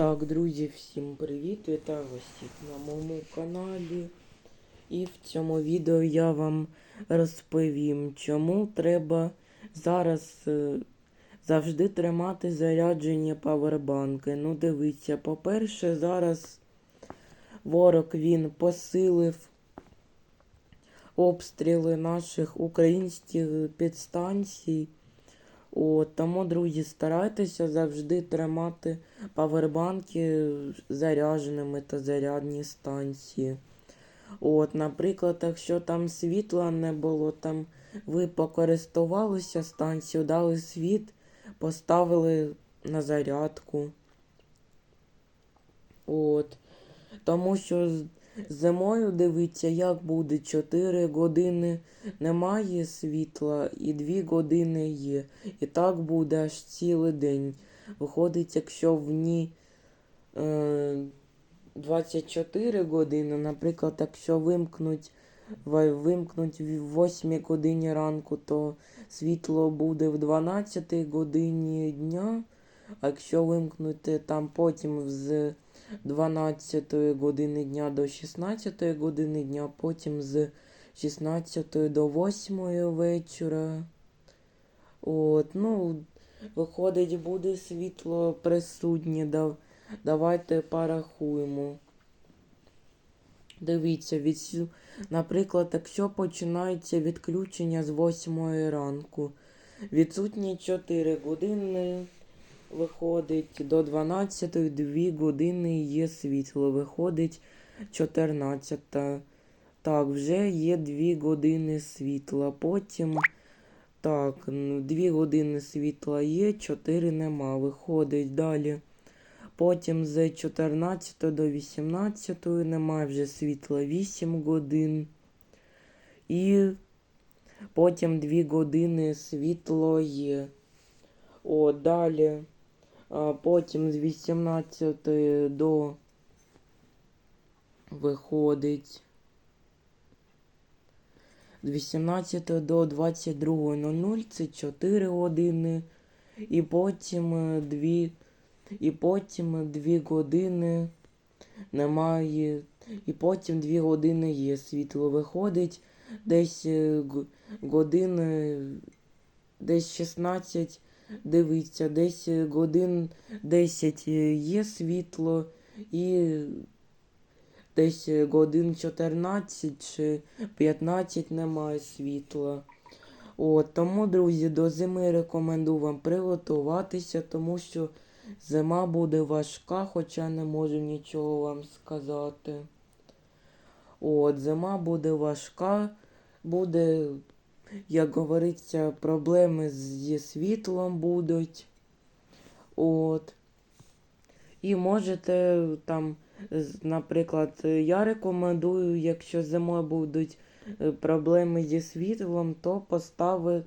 Так, друзі, всім привіт! Вітаю вас на моєму каналі. І в цьому відео я вам розповім, чому треба зараз е, завжди тримати заряджені павербанки. Ну, дивіться, по-перше, зараз ворог він посилив обстріли наших українських підстанцій. От, тому, друзі, старайтеся завжди тримати павербанки зарядженими та зарядні станції. От, наприклад, якщо там світла не було, там ви покористувалися станцією, дали світ, поставили на зарядку. От. Тому що зимою дивіться, як буде 4 години немає світла і 2 години є. І так буде аж цілий день. Виходить, якщо в ній е, 24 години, наприклад, якщо вимкнуть, вимкнуть в 8 годині ранку, то світло буде в 12 годині дня. А якщо вимкнути там потім з 12 години дня до 16 години дня, потім з 16 до 8 вечора. От, ну, виходить, буде світло присутнє. Да, давайте порахуємо. Дивіться, від, наприклад, якщо починається відключення з 8 ранку, відсутні 4 години, виходить до 12 2 години є світло, виходить 14. Так, вже є 2 години світла. Потім, так, 2 години світла є, 4 нема. Виходить далі. Потім з 14 до 18 немає вже світла 8 годин. І потім 2 години світло є. О, далі. Потім з 18 до виходить. З 18 до 22.00 це 4 години. І потім 2 і потім 2 години немає. І потім 2 години є світло. Виходить десь е, години, десь 16, дивіться, десь е, годин 10 є світло і десь е, годин 14 чи 15 немає світла. От, тому, друзі, до зими рекомендую вам приготуватися, тому що зима буде важка, хоча не можу нічого вам сказати. От, зима буде важка, буде, як говориться, проблеми зі світлом будуть. От. І можете там, наприклад, я рекомендую, якщо зимою будуть е, проблеми зі світлом, то поставити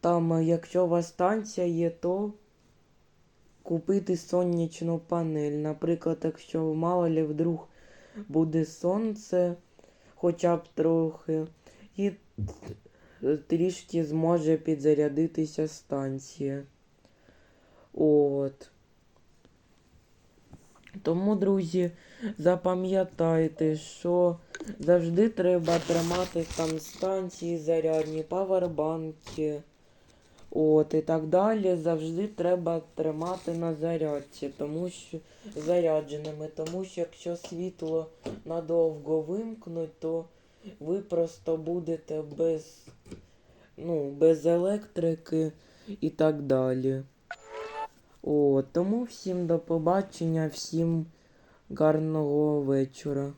там, якщо у вас станція є, то купити сонячну панель. Наприклад, якщо мало ли вдруг буде сонце, хоча б трохи, і трішки зможе підзарядитися станція. От. Тому, друзі, запам'ятайте, що завжди треба тримати там станції зарядні, павербанки. От і так далі. Завжди треба тримати на зарядці, тому що зарядженими, тому що якщо світло надовго вимкнуть, то ви просто будете без, ну, без електрики і так далі. О, тому всім до побачення, всім гарного вечора.